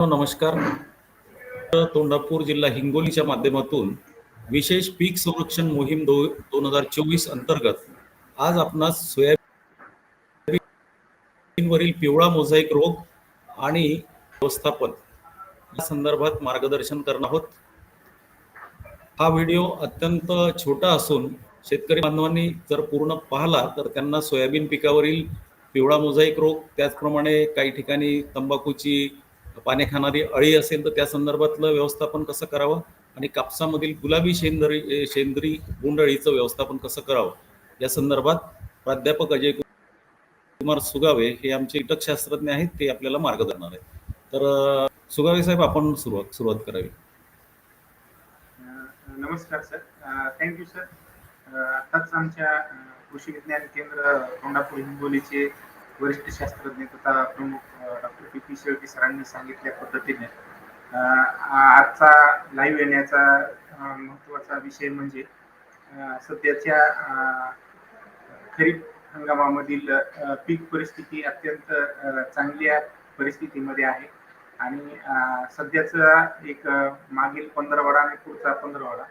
नमस्कार. तोंडापूर जिल्हा हिंगोलीच्या माध्यमातून विशेष पीक संरक्षण मोहीम दो दोन हजार चोवीस अंतर्गत आज आपणास सोयाबीनवरील पिवळा मोझाईक रोग आणि व्यवस्थापन या संदर्भात मार्गदर्शन करणार आहोत. हा व्हिडिओ अत्यंत छोटा असून शेतकरी बांधवांनी जर पूर्ण पाहला तर त्यांना सोयाबीन पिकावरील पिवळा मोझाईक रोग त्याचप्रमाणे काही ठिकाणी तंबाखूची पाने खाणारी अळी असेल तर त्या संदर्भातलं व्यवस्थापन कसं करावं? आणि कापसामधील गुलाबी शेंदरी शेंदरी बोंडअळीचं व्यवस्थापन कसं करावं? या संदर्भात प्राध्यापक अजय कुमार सुगावे हे आमचे कीटकशास्त्रज्ञ आहेत ते आपल्याला मार्गदर्शन आहेत. तर सुगावे साहेब आपण सुरुवात सुरुवात करावी. नमस्कार सर. थँक्यू सर आताच आमच्या कृषी विज्ञान केंद्र कोंडापूर हिंगोलीचे वरिष्ठ शास्त्रज्ञ तथा प्रमुख डॉक्टर पी पी शेळके सरांनी सांगितल्या पद्धतीने. आजचा लाईव्ह येण्याचा महत्त्वाचा महत्त्वाचा विषय म्हणजे सध्याच्या खरीप हंगामामधील पीक परिस्थिती अत्यंत चांगल्या परिस्थितीमध्ये आहे. आणि सध्याचा एक मागील पंधरवाडा आणि पुढचा पंधरवाडा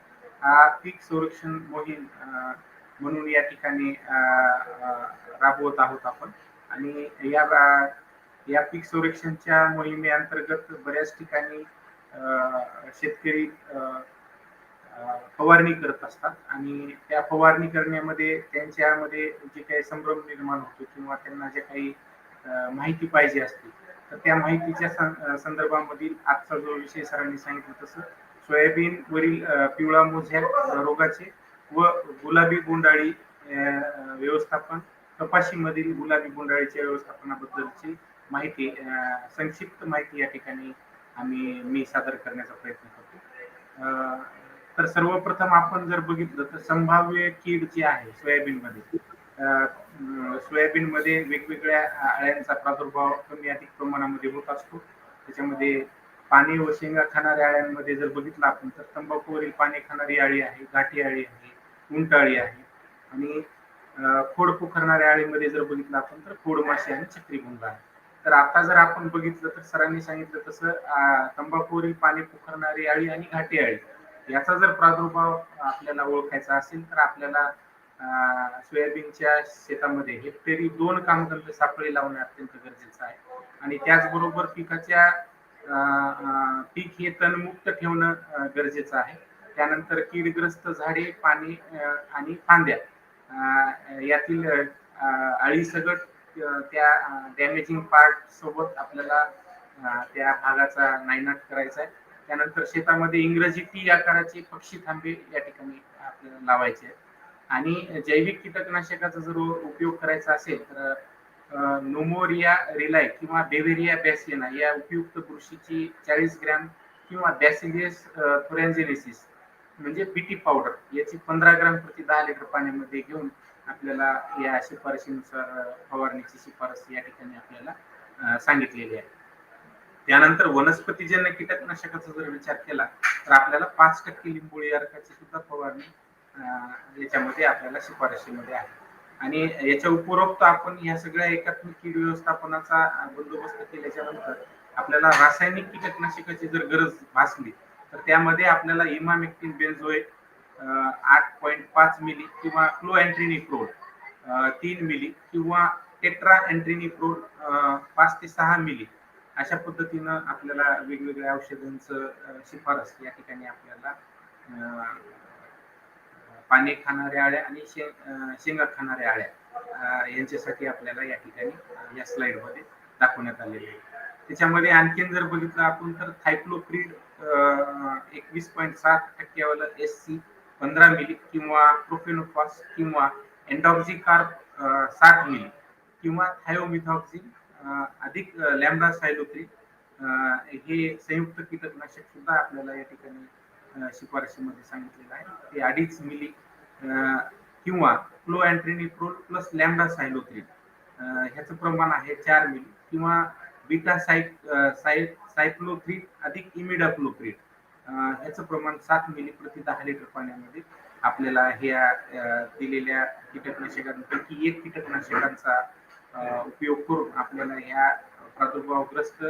हा पीक संरक्षण मोहीम म्हणून या ठिकाणी राबवत आहोत आपण. आणि या या पीक संरक्षणच्या मोहिमेअंतर्गत बऱ्याच ठिकाणी शेतकरी फवारणी करत असतात. आणि त्या फवारणी करण्यामध्ये त्यांच्यामध्ये जे काही संभ्रम निर्माण होतो किंवा त्यांना जे काही माहिती पाहिजे असते तर त्या माहितीच्या सं- संदर्भामधील आजचा जो विषय सरांनी सांगितलं तसं सोयाबीन वरील पिवळा मोझ्या रोगाचे व गुलाबी गोंडाळी व्यवस्थापन कपाशीमधील गुलाबी बोंडाळीच्या व्यवस्थापनाबद्दलची माहिती संक्षिप्त माहिती या ठिकाणी आम्ही मी सादर करण्याचा प्रयत्न करतो. तर सर्वप्रथम आपण जर बघितलं तर संभाव्य कीड जी आहे सोयाबीनमध्ये सोयाबीनमध्ये वेगवेगळ्या अळ्यांचा प्रादुर्भाव कमी अधिक प्रमाणामध्ये होत असतो. त्याच्यामध्ये पाने व शेंगा खाणाऱ्या अळ्यांमध्ये जर बघितलं आपण तर तंबाखूवरील पाने खाणारी अळी आहे गाठी अळी आहे उंट अळी आहे. आणि खोड पोखरणाऱ्या अळीमध्ये जर बघितलं आपण तर खोड माशी आणि चक्रीभुंगा आहे. तर आता जर आपण बघितलं तर सरांनी सांगितलं तसं तंबाखूवरील पाणी पोखरणारी अळी आणि घाटी अळी याचा जर प्रादुर्भाव आपल्याला ओळखायचा असेल तर आपल्याला सोयाबीनच्या शेतामध्ये हेक्टरी दोन कामगंध सापळे लावणे अत्यंत गरजेचं आहे. आणि त्याचबरोबर पिकाच्या पीक हे तणमुक्त ठेवणं गरजेचं आहे. त्यानंतर कीडग्रस्त झाडे पाने आणि फांद्या यातील अं, त्या डॅमेजिंग पार्ट सोबत आपल्याला त्या भागाचा नायनाट करायचा आहे. त्यानंतर शेतामध्ये इंग्रजी टी आकाराचे पक्षी थांबे या ठिकाणी आपल्याला लावायचे आहेत. आणि जैविक कीटकनाशकाचा जर उपयोग करायचा असेल तर नोमोरिया रिलाय किंवा बेवेरिया बॅसिना या उपयुक्त बुरशीची चाळीस ग्रॅम किंवा बॅसिलियस थोरॅन्जेनेसिस म्हणजे बीटी पावडर याची पंधरा ग्रॅम प्रति दहा लिटर पाण्यामध्ये घेऊन आपल्याला या शिफारशीनुसार फवारणीची शिफारस या ठिकाणी आपल्याला सांगितलेली आहे. त्यानंतर वनस्पतीजन्य कीटकनाशकाचा जर विचार केला तर आपल्याला पाच टक्के लिंबोळी अर्काची सुद्धा फवारणी याच्यामध्ये आपल्याला शिफारशीमध्ये आहे. आणि याच्या उपरोक्त आपण या सगळ्या एकात्मिक कीड व्यवस्थापनाचा बंदोबस्त केल्याच्यानंतर आपल्याला रासायनिक कीटकनाशकाची जर गरज भासली तर त्यामध्ये आपल्याला इमामेक्टिन बेन्झोएट आठ पॉईंट पाच मिली किंवा क्लो अँट्रिनिप्रोल तीन मिली किंवा टेट्रा अँट्रिनिप्रोल पाच ते सहा मिली. अशा पद्धतीनं आपल्याला वेगवेगळ्या औषधांचं शिफारस या ठिकाणी आपल्याला पाने खाणाऱ्या आळ्या आणि शे शेंगा खाणाऱ्या आळ्या यांच्यासाठी आपल्याला या ठिकाणी या स्लाइडमध्ये दाखवण्यात आलेले आहे. त्याच्यामध्ये आणखीन जर बघितलं आपण तर थायक्लोप्रीड एकवीस पॉईंट सात टक्क्यावाला एस सी पंधरा मिली किंवा प्रोफेनोफॉस किंवा एन्डॉक्झिकार्प साठ मिली किंवा थायोमिथॉक्झिन अधिक लॅम्बडा सायलोक्रिन हे संयुक्त कीटकनाशक सुद्धा आपल्याला या ठिकाणी शिफारशीमध्ये सांगितलेलं आहे. ते अडीच मिली किंवा क्लो अँट्रिनिप्रोल प्लस लॅम्बडा सायलोक्रिन ह्याचं प्रमाण आहे चार मिली किंवा बीटा साय साय सायक्लोथ्रीन अधिक इमिडाक्लोप्रीड ह्याचं प्रमाण सात मिली प्रति दहा लिटर पाण्यामध्ये आपल्याला ह्या दिलेल्या कीटकनाशकांपैकी एक कीटकनाशकांचा उपयोग करून आपल्याला ह्या प्रादुर्भावग्रस्त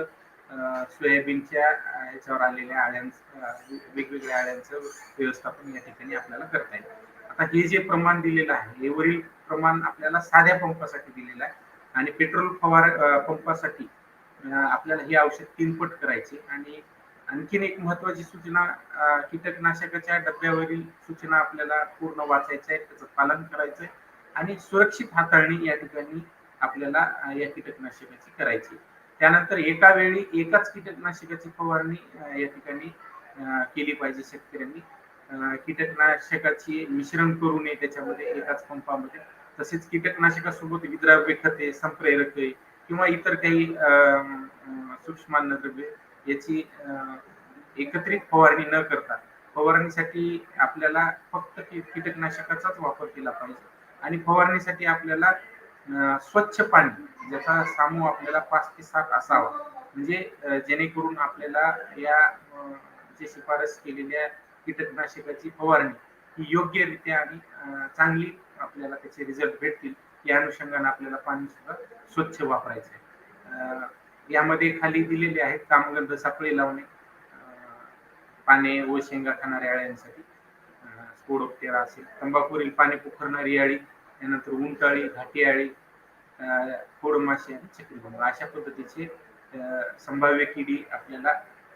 सोयाबीनच्या याच्यावर ह्याच्यावर आलेल्या आळ्यांचं वेगवेगळ्या आळ्यांचं व्यवस्थापन या ठिकाणी आपल्याला करता येईल. आता हे जे प्रमाण दिलेलं आहे हे वरील प्रमाण आपल्याला साध्या पंपासाठी दिलेलं आहे आणि पेट्रोल फवार पंपासाठी आपल्याला हे औषध तीनपट करायचे. आणि आणखीन एक महत्वाची सूचना कीटकनाशकाच्या डब्यावरील सूचना आपल्याला पूर्ण वाचायच्या आहेत. त्याचं पालन करायचंय आणि सुरक्षित हाताळणी या ठिकाणी आपल्याला या कीटकनाशकाची करायची त्यानंतर एका वेळी एकाच कीटकनाशकाची फवारणी या ठिकाणी केली पाहिजे शेतकऱ्यांनी. कीटकनाशकाची मिश्रण करू नये त्याच्यामध्ये एकाच पंपामध्ये. तसेच कीटकनाशकासोबत विद्राव्य खते संप्रेरक किंवा इतर काही अं, सूक्ष्म अन्नद्रव्ये याची एकत्रित फवारणी न करता फवारणीसाठी आपल्याला फक्त कीटकनाशकाचाच वापर केला पाहिजे. आणि फवारणीसाठी आपल्याला स्वच्छ पाणी ज्याचा सामू आपल्याला पाच ते सात असावा. म्हणजे जेणेकरून आपल्याला या जे शिफारस केलेल्या कीटकनाशकाची फवारणी ही योग्यरित्या आणि चांगली आपल्याला त्याचे रिझल्ट भेटतील या अनुषंगाने आपल्याला पाणी सुद्धा स्वच्छ वापरायचं. यामध्ये खाली दिलेले आहेत कामगंध सापळे लावणे पाने व शेंगा खाणाऱ्या अळ्यांसाठी. स्पोडोप्टेरा असेल. तंबाखूवरील पाने पोखरणारी अळी त्यानंतर उंटाळी घाटी अळी अं, आणि चक्रीभंग अशा पद्धतीचे संभाव्य किडी आपल्याला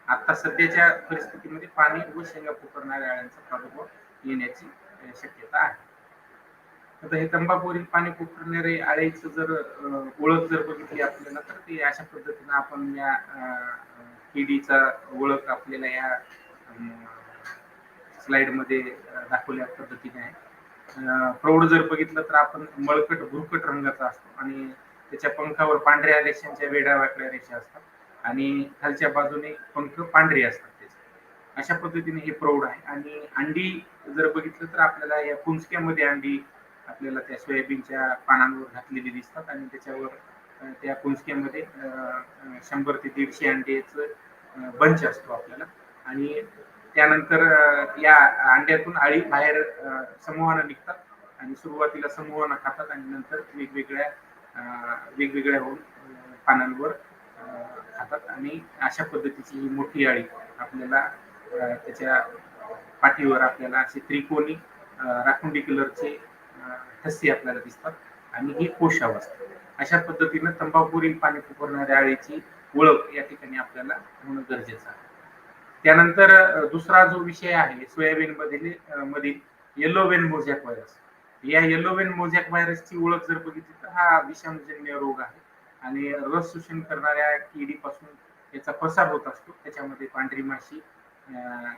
आता सध्याच्या परिस्थितीमध्ये पाणी व शेंगा पोखरणाऱ्या अळ्यांचा प्रादुर्भाव येण्याची शक्यता आहे. आता हे तंबाखूवरील पाणी पोखरणारे आळीचं जर ओळख जर बघितली आपल्याला तर ते अशा पद्धतीनं आपण या किडीचा ओळख आपल्याला या स्लाइडमध्ये दाखवल्या पद्धतीने आहे. प्रौढ जर बघितलं तर आपण मळकट भुरकट रंगाचा असतो आणि त्याच्या पंखावर पांढऱ्या रेषांच्या वेड्या वाकड्या रेषा असतात आणि खालच्या बाजूने पंख पांढरे असतात त्याचे. अशा पद्धतीने हे प्रौढ आहे आणि अंडी जर बघितलं तर आपल्याला या कुंचक्यामध्ये अंडी आपल्याला त्या सोयाबीनच्या पानांवर घातलेली दिसतात आणि त्याच्यावर त्या कुंचक्यामध्ये शंभर ते दीडशे अंड्याचं बंच असतो आपल्याला. आणि त्यानंतर या अंड्यातून आळी बाहेर समूहानं निघतात आणि सुरुवातीला समूहानं खातात आणि नंतर वेगवेगळ्या वेगवेगळ्या होऊन पानांवर खातात. आणि अशा पद्धतीची ही मोठी अळी आपल्याला त्याच्या पाठीवर आपल्याला असे त्रिकोणी राखुंडी कलरचे ठसे आपल्याला दिसतात आणि ही असते अशा पद्धतीनं तंबाखूवरील पाणी फुकरणाऱ्या अळीची ओळख या ठिकाणी आपल्याला होणं गरजेचं आहे. त्यानंतर दुसरा जो विषय आहे सोयाबीन मधील मधील येलो वेन मोझॅक व्हायरस या येलो वेन मोझॅक व्हायरसची ओळख जर बघितली तर हा विषाणूजन्य रोग आहे आणि रस शोषण करणाऱ्या किडीपासून याचा पसार होत असतो. त्याच्यामध्ये पांढरी माशी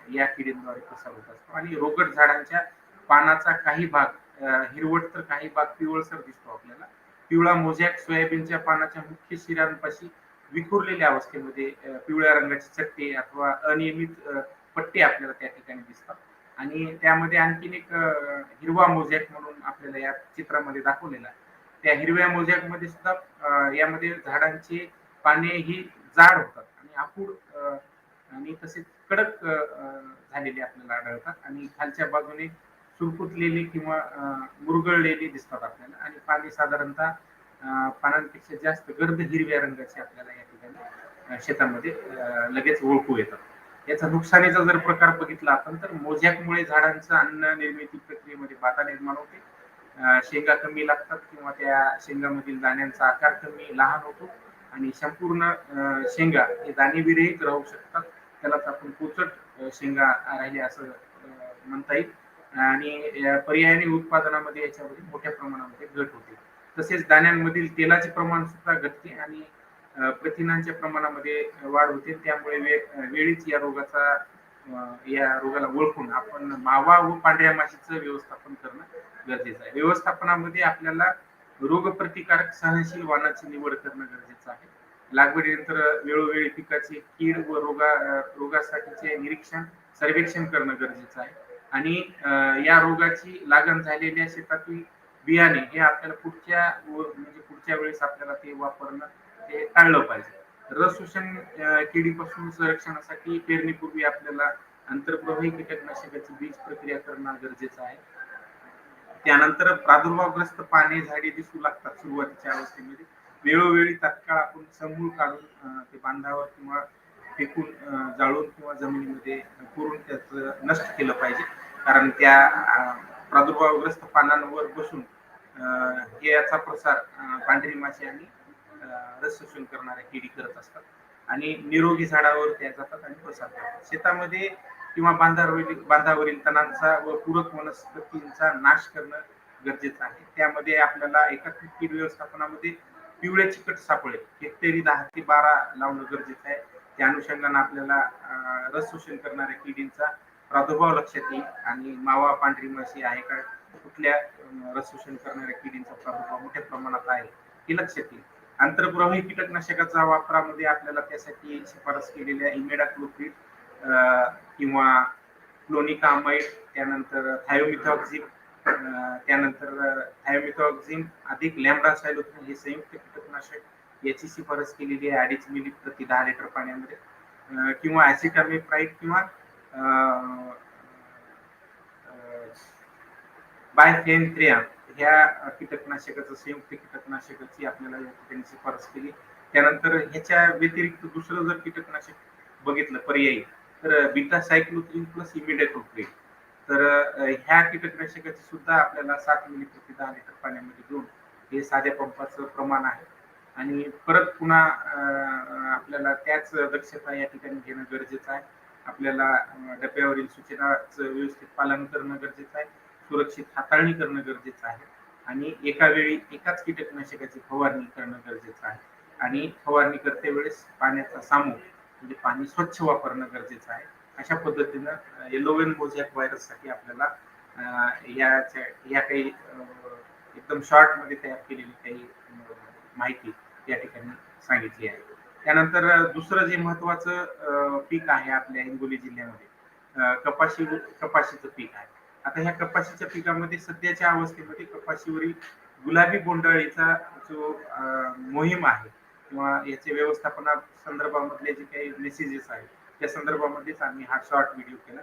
या किडीद्वारे पसार होत असतो आणि रोगट झाडांच्या पानाचा काही भाग हिरवट तर काही भाग पिवळसर दिसतो आपल्याला. पिवळा मोझॅक सोयाबीनच्या पानाच्या मुख्य शिरांपाशी विखुरलेल्या अवस्थेमध्ये पिवळ्या रंगाची चट्टे अथवा अनियमित पट्टे आपल्याला त्या ठिकाणी दिसतात. आणि त्यामध्ये आणखीन एक हिरवा मोझॅक म्हणून आपल्याला या चित्रामध्ये दाखवलेला आहे. त्या हिरव्या मोझॅकमध्ये सुद्धा यामध्ये झाडांची पाने ही जाड होतात आणि आपूड आणि तसेच कडक झालेले आपल्याला आढळतात. आणि खालच्या बाजूने सुरकुतलेली किंवा मुरगळलेली दिसतात आपल्याला. आणि पाने साधारणतः पानांपेक्षा जास्त गर्द हिरव्या रंगाचे आपल्याला या ठिकाणी शेतामध्ये लगेच ओळखू येतात. याचा नुकसानीचा जर प्रकार बघितला आपण तर मोझॅकमुळे झाडांचं अन्न निर्मिती प्रक्रियेमध्ये बाधा निर्माण होते. शेंगा कमी लागतात किंवा त्या शेंगामधील दाण्यांचा आकार कमी लहान होतो. आणि संपूर्ण शेंगा हे दाणेविरहित राहू शकतात. त्यालाच आपण पोचट शेंगा राहिले असं म्हणता येईल. आणि या पर्यायाने उत्पादनामध्ये याच्यामध्ये मोठ्या प्रमाणामध्ये घट होते. तसेच दाण्यांमधील तेलाचे प्रमाण सुद्धा घटते आणि प्रथिनांच्या प्रमाणामध्ये वाढ होते. त्यामुळे वेळीच या रोगाचा या रोगाला ओळखून आपण मावा व पांढऱ्या माशीचं व्यवस्थापन करणं गरजेचं आहे. व्यवस्थापनामध्ये आपल्याला रोगप्रतिकारक सहनशील वाणाची निवड करणं गरजेचं आहे. लागवडीनंतर वेळोवेळी पिकाची कीड व रोगा रोगासाठीचे निरीक्षण सर्वेक्षण करणं गरजेचं आहे. आणि या रोगाची लागण झालेल्या शेतातील बियाणे हे आपल्याला पुढच्या म्हणजे पुढच्या वेळेस आपल्याला ते वापरणं ते टाळलं पाहिजे. रस शोषण किडीपासून संरक्षणासाठी पेरणीपूर्वी आपल्याला आंतरप्रवाही कीटकनाशकाची बीज प्रक्रिया करणं गरजेचं आहे. त्यानंतर प्रादुर्भावग्रस्त पाने झाडे दिसू लागतात सुरुवातीच्या अवस्थेमध्ये. वेळोवेळी तात्काळ आपण समूळ काढून ते बांधावर किंवा फेकून जाळून किंवा जमिनीमध्ये पुरून त्याचं नष्ट केलं पाहिजे. कारण त्या प्रादुर्भावग्रस्त पानांवर बसून हे याचा प्रसार पांढरी माशी आणि रस शोषण करणाऱ्या किडी करत असतात. आणि निरोगी झाडावर त्या जातात आणि प्रसार करतात. शेतामध्ये किंवा बांधावरील बांधावरील तणांचा व पूरक वनस्पतींचा नाश करणं गरजेचं आहे. त्यामध्ये आपल्याला एकात्मिक कीड व्यवस्थापनामध्ये पिवळे चिकट सापळे हेक्टरी दहा ते बारा लावणं गरजेचं आहे. त्या अनुषंगाने आपल्याला रस शोषण करणाऱ्या किडींचा प्रादुर्भाव लक्षात येईल. आणि मावा पांढरी मशी आहे का कुठल्या अं, रस शोषण करणाऱ्या किडींचा प्रादुर्भाव मोठ्या प्रमाणात आहे हे लक्षात येईल. आंतरप्रवाही कीटकनाशकाचा वापरामध्ये आपल्याला त्यासाठी शिफारस केलेल्या इमेडा क्लोपीड किंवा क्लोनिकामाइड त्यानंतर थायोमिथॉक्झिम त्यानंतर थायोमिथॉक्झिम अधिक लॅम्बडा हे संयुक्त कीटकनाशक याची शिफारस केलेली आहे. अडीच मिली प्रति दहा लिटर पाण्यामध्ये. किंवा ॲसिटामिप्राईड किंवा बायफेन्थ्रिया ह्या कीटकनाशकाचं संयुक्त कीटकनाशकाची आपल्याला या ठिकाणी शिफारस केली. त्यानंतर ह्याच्या व्यतिरिक्त दुसरं जर कीटकनाशक बघितलं पर्यायी तर बीटा सायक्लोथ्रिन प्लस इमिडेक्लोप्रिड तर ह्या कीटकनाशकाची सुद्धा आपल्याला सात मिली प्रति दहा लिटर पाण्यामध्ये घेऊन हे साध्या पंपाचं प्रमाण आहे. आणि परत पुन्हा आपल्याला त्याच दक्षता या ठिकाणी घेणं गरजेचं आहे. आपल्याला डब्यावरील सूचनाचं व्यवस्थित पालन करणं गरजेचं आहे. सुरक्षित हाताळणी करणं गरजेचं आहे. आणि एका वेळी एकाच कीटकनाशकाची फवारणी करणं गरजेचं आहे. आणि फवारणी करते वेळेस पाण्याचा सामो म्हणजे पाणी स्वच्छ वापरणं गरजेचं आहे. अशा पद्धतीनं येलोवेन मोझॅक व्हायरससाठी आपल्याला याच्या या काही एकदम शॉर्टमध्ये तयार केलेली काही माहिती या ठिकाणी सांगितली आहे. त्यानंतर दुसरं जे महत्वाचं पीक आहे आपल्या हिंगोली जिल्ह्यामध्ये कपाशी कपाशीचं पीक आहे. आता ह्या कपाशीच्या पिकामध्ये सध्याच्या अवस्थेमध्ये कपाशीवरील गुलाबी बोंडाळीचा जो मोहीम आहे किंवा याचे व्यवस्थापना संदर्भामधले जे काही मेसेजेस आहेत त्या संदर्भामध्येच आम्ही हा शॉर्ट व्हिडिओ केला.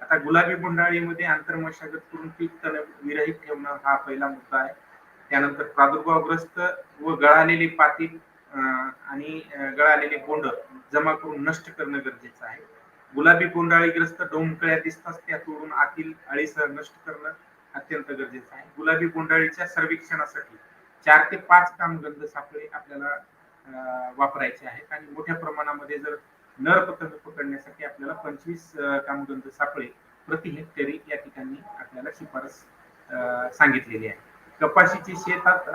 आता गुलाबी बोंडाळीमध्ये आंतरमशागत करून पीक तण विरहित ठेवणं हा पहिला मुद्दा आहे. त्यानंतर प्रादुर्भावग्रस्त व गळालेली पातील आणि गळालेले बोंड जमा करून नष्ट करणं गरजेचं आहे. गुलाबी बोंडाळीग्रस्त डोमकळ्या दिसतात त्या तोडून आतील अळीसह नष्ट करणं अत्यंत गरजेचं आहे. गुलाबी बोंडाळीच्या सर्वेक्षणासाठी चार ते पाच कामगंध सापळे आपल्याला वापरायचे आहेत. आणि मोठ्या प्रमाणामध्ये जर नर पतंग पकडण्यासाठी आपल्याला पंचवीस कामगंध सापळे प्रति हेक्टरी या ठिकाणी आपल्याला शिफारस सांगितलेली आहे. कपाशीची शेतात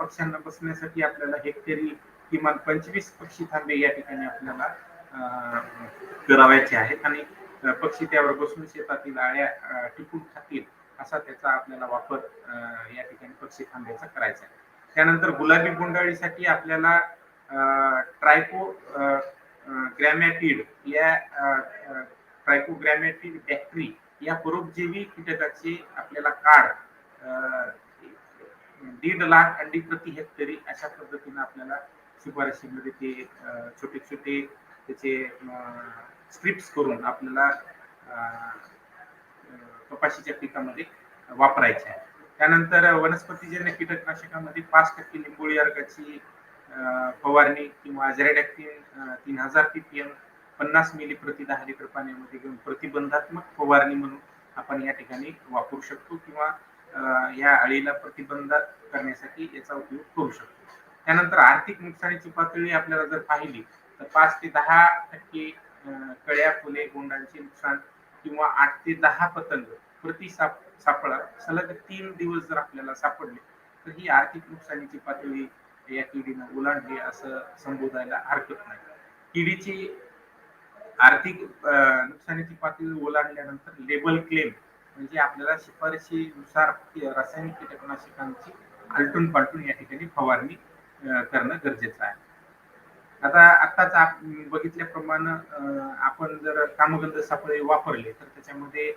पक्ष्यांना बसण्यासाठी आपल्याला हेक्टरी किमान पंचवीस पक्षी थांबे या ठिकाणी आपल्याला अं, करावायचे आहेत. आणि पक्षी त्यावर बसून शेतातील आळ्या टिकून टिपून खातील असा त्याचा आपल्याला वापर या ठिकाणी पक्षी थांब्याचा करायचा आहे. त्यानंतर गुलाबी बोंडाळीसाठी आपल्याला ट्रायको ग्रॅमॅटिड या ट्रायको ग्रॅमॅटिड बॅक्टरी या परोपजीवी कीटकाचे आपल्याला काढ अं, दीड लाख अंडी प्रति हेक्टरी अशा पद्धतीने आपल्याला शिफारशीमध्ये ते छोटे छोटे त्याचे स्ट्रिप्स करून आपल्याला कपाशीच्या पिकामध्ये वापरायचे आहे. त्यानंतर वनस्पतीजन्य कीटकनाशकामध्ये पाच टक्के लिंबोळी अर्काची फवारणी किंवा झेरेडॅक्टिन तीन हजार पीपीएम पन्नास मिली प्रति दहा लिटर पाण्यामध्ये घेऊन प्रतिबंधात्मक फवारणी म्हणून आपण या ठिकाणी वापरू शकतो किंवा या अळीला प्रतिबंध करण्यासाठी याचा उपयोग करू शकतो. त्यानंतर आर्थिक नुकसानीची पातळी आपल्याला जर पाहिली तर पाच ते दहा टक्के कळ्या फुले गोंडांचे नुकसान किंवा आठ ते दहा पतंग प्रति साप सापळा सलग तीन दिवस जर आपल्याला सापडले तर ही आर्थिक नुकसानीची पातळी या किडीनं ओलांडली असं संबोधायला हरकत नाही. किडीची आर्थिक नुकसानीची पातळी ओलांडल्यानंतर लेबल क्लेम म्हणजे आपल्याला शिफारशीनुसार रासायनिक कीटकनाशकांची आलटून पालटून या ठिकाणी फवारणी करणं गरजेचं आहे. आता आत्ताच आप बघितल्याप्रमाणे आपण जर कामगंध सापळे वापरले तर त्याच्यामध्ये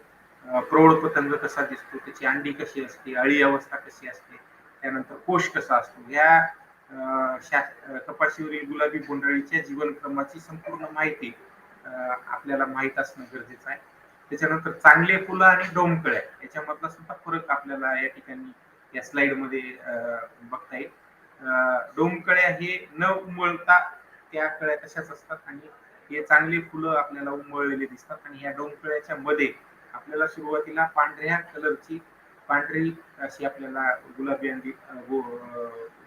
प्रौढ पतंग कसा दिसतो त्याची अंडी कशी असते अळी अवस्था कशी असते त्यानंतर कोश कसा असतो या कपाशीवरील गुलाबी बोंडाळीच्या जीवनक्रमाची संपूर्ण माहिती आपल्याला माहीत असणं गरजेचं आहे. त्याच्यानंतर चांगले फुलं आणि डोमकळ्या याच्यामधला सुद्धा फरक आपल्याला या ठिकाणी या स्लाइडमध्ये बघता येईल. डोमकळ्या हे न उमळता त्या कळ्या तशाच असतात आणि हे चांगले फुलं आपल्याला उमळलेले दिसतात. आणि ह्या डोमकळ्याच्या मध्ये आपल्याला सुरुवातीला पांढऱ्या कलरची पांढरी अशी आपल्याला गुलाबी अंडी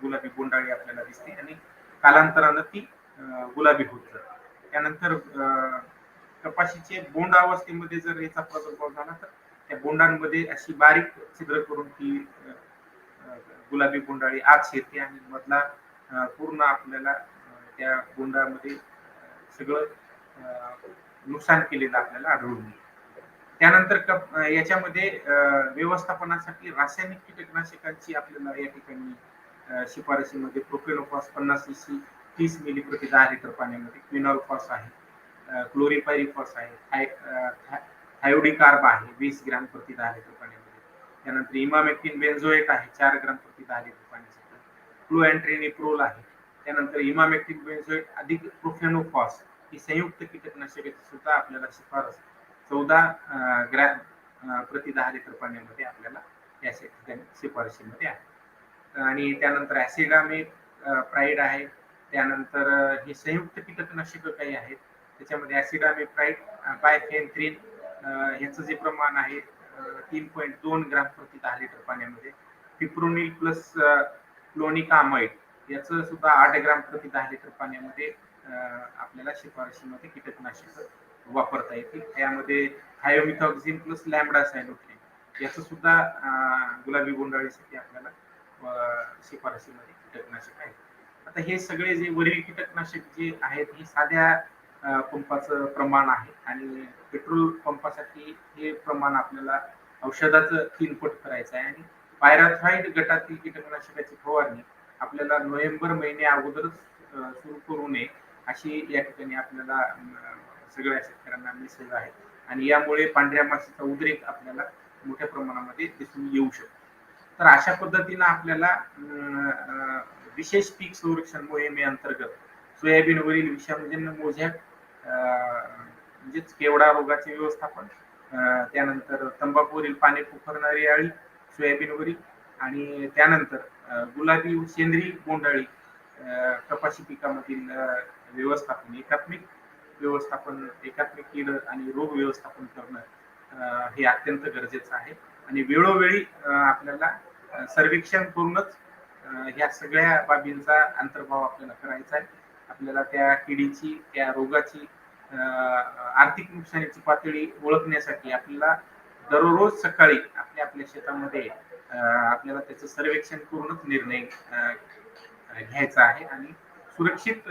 गुलाबी बोंडाळी आपल्याला दिसते आणि कालांतरानं ती गुलाबी होत जाते. त्यानंतर अं, कपाशीचे बोंड अवस्थेमध्ये जर याचा प्रादुर्भाव झाला तर त्या बोंडांमध्ये अशी बारीक छिद्र करून ती गुलाबी बोंडाळी आत शिरते आणि मधला पूर्ण आपल्याला त्या बोंडामध्ये सगळं नुकसान केलेलं आपल्याला आढळून येईल. त्यानंतर कप- याच्यामध्ये व्यवस्थापनासाठी रासायनिक कीटकनाशकांची आपल्याला या ठिकाणी अं, शिफारशीमध्ये प्रोफेनोफॉस पन्नास सी तीस मिली प्रति दहा लिटर पाण्यामध्ये क्विनॉलफॉस आहे क्लोरिपायरिफॉस आहे थाय थायोडिकार्ब आहे वीस ग्रॅम प्रति दहा लिटर पाण्यामध्ये. त्यानंतर इमामेक्टिन बेन्झोएट आहे चार ग्रॅम प्रति दहा लिटर पाण्यासाठी फ्लुएंट्रेनिप्रोल आहे. त्यानंतर इमामेक्टिन बेन्झोएट अधिक प्रोफेनोफॉस ही संयुक्त कीटकनाशकाची सुद्धा आपल्याला शिफारस. चौदा ग्रॅम प्रति दहा लिटर पाण्यामध्ये आपल्याला या ठिकाणी शिफारशीमध्ये आहे. आणि त्यानंतर ऍसिडामे प्राईड आहे. त्यानंतर हे संयुक्त कीटकनाशक काही आहेत. त्याच्यामध्ये ऍसिडामेप्राईड बायफेन्थ्रिन ह्याचं जे प्रमाण आहे तीन पॉईंट दोन ग्राम प्रति दहा लिटर पाण्यामध्ये. पिप्रोनिल प्लस क्लोनिकामाइड याचं सुद्धा आठ ग्राम प्रति दहा लिटर पाण्यामध्ये आपल्याला शिफारशीमध्ये कीटकनाशक वापरता येतील. त्यामध्ये हायोमिथॉक्झिन प्लस लॅमडा सायलोथेन याचं सुद्धा गुलाबी बोंडाळीसाठी आपल्याला शिफारशीमध्ये कीटकनाशक आहे. आता हे सगळे जे वरील कीटकनाशक जे आहेत हे साध्या पंपाचं प्रमाण आहे आणि पेट्रोल पंपासाठी हे प्रमाण आपल्याला औषधाचं तीनपट करायचं आहे. आणि पायराथ्राईड गटातील कीटकनाशकाची फवारणी आपल्याला नोव्हेंबर महिने अगोदरच सुरू करू नये अशी या ठिकाणी आपल्याला सगळ्या शेतकऱ्यांना मेसेज आहे. आणि यामुळे पांढऱ्या माशीचा उद्रेक आपल्याला मोठ्या प्रमाणामध्ये दिसून येऊ शकतो. तर अशा पद्धतीनं आपल्याला विशेष पीक संरक्षण मोहिमेअंतर्गत सोयाबीनवरील विषाणूजन्य मोझॅक म्हणजेच केवडा रोगाचे व्यवस्थापन त्यानंतर तंबाखूवरील पाने पुखरणारी अळी सोयाबीनवरील आणि त्यानंतर गुलाबी सेंद्रिय बोंडाळी कपाशी पिकामधील व्यवस्थापन एकात्मिक व्यवस्थापन एकात्मिक कीड आणि रोग व्यवस्थापन करणं हे अत्यंत गरजेचं आहे. आणि वेळोवेळी आपल्याला सर्वेक्षण करूनच ह्या सगळ्या बाबींचा अंतर्भाव आपल्याला करायचा आहे. आपल्याला त्या किडीची त्या रोगाची आर्थिक नुकसानीची पातळी ओळखण्यासाठी आपल्याला दररोज सकाळी आपल्या आपल्या शेतामध्ये आपल्याला त्याचं सर्वेक्षण करूनच निर्णय घ्यायचा आहे आणि सुरक्षित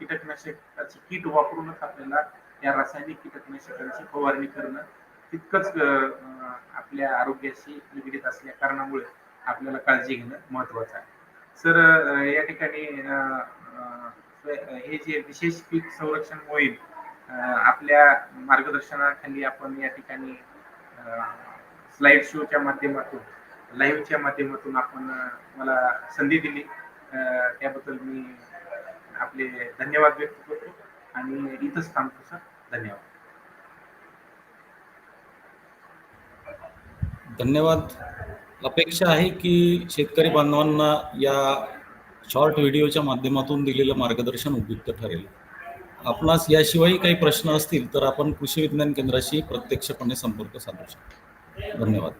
कीटकनाशकाची किट वापरूनच आपल्याला या रासायनिक कीटकनाशकांची फवारणी करणं तितकंच आपल्या आरोग्याशी निगडीत असल्या कारणामुळे आपल्याला काळजी घेणं महत्वाचं आहे. सर या ठिकाणी हे जे विशेष पीक संरक्षण मोहीम आपल्या मार्गदर्शनाखाली आपण या ठिकाणी स्लाइड शोच्या माध्यमातून लाईव्हच्या माध्यमातून आपण मला संधी दिली. त्याबद्दल मी आपले धन्यवाद व्यक्त करतो आणि इथंच थांबतो सर. धन्यवाद. धन्यवाद. अपेक्षा आहे की शेतकरी बांधवांना या शॉर्ट व्हिडिओच्या माध्यमातून दिलेलं मार्गदर्शन उपयुक्त ठरेल. आपणास याशिवायही काही प्रश्न असतील तर आपण कृषी विज्ञान केंद्राशी प्रत्यक्षपणे संपर्क साधू शकतो. धन्यवाद.